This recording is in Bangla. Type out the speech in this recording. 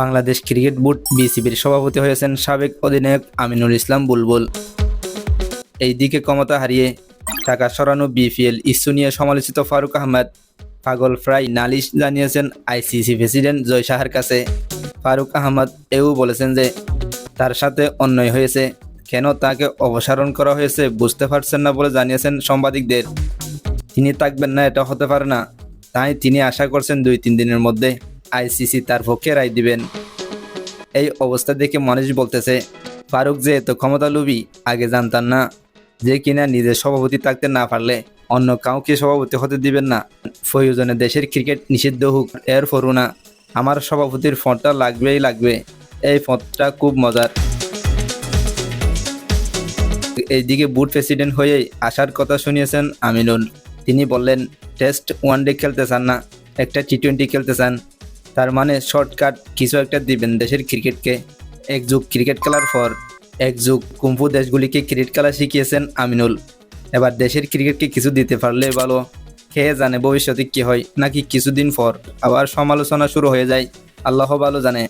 বাংলাদেশ ক্রিকেট বোর্ড বিসিবির সভাপতি হয়েছেন সাবেক অধিনায়ক আমিনুল ইসলাম বুলবুল। এইদিকে ক্ষমতা হারিয়ে টাকা সরানো বিপিএল ইস্যু নিয়ে সমালোচিত ফারুক আহমেদ, পাগল ফ্রাই নালিশ জানিয়েছেন আইসিসি প্রেসিডেন্ট জয় শাহের কাছে। ফারুক আহমদ এও বলেছেন যে, তার সাথে অন্যায় হয়েছে, কেন তাকে অপসারণ করা হয়েছে বুঝতে পারছেন না বলে জানিয়েছেন সাংবাদিকদের। তিনি থাকবেন না, এটা হতে পারে না। তাই তিনি আশা করছেন দুই তিন দিনের মধ্যে আইসিসি তার পক্ষে রায় দিবেন। এই অবস্থা দেখে মানুষ বলতেছে, ফারুক যে এত ক্ষমতা লুবি আগে জানতাম না যে কিনা নিজের সভাপতি থাকতে না পারলে অন্য কাউকে সভাপতি হতে দিবেন না। প্রয়োজনে দেশের ক্রিকেট নিষিদ্ধ হোক এর না। আমার সভাপতির ফোনটা লাগবেই লাগবে। এই ফোনটা খুব মজার। এইদিকে বুট প্রেসিডেন্ট হয়েই আসার কথা শুনিয়েছেন আমিনুল। তিনি বললেন, টেস্ট ওয়ানডে খেলতে চান না, একটা টি টোয়েন্টি খেলতে চান। তার মানে শর্টকাট কিছু একটা দিবেন দেশের ক্রিকেটকে এক যুগ ক্রিকেট খেলার পর, এক যুগ কুম্ফু দেশগুলিকে ক্রিকেট খেলা শিখিয়েছেন আমিনুল। এবার দেশের ক্রিকেটকে কিছু দিতে পারলে ভালো, খেয়ে জানে ভবিষ্যতে কী হয়, নাকি কিছুদিন পর আবার সমালোচনা শুরু হয়ে যায়। আল্লাহ ভালো জানে।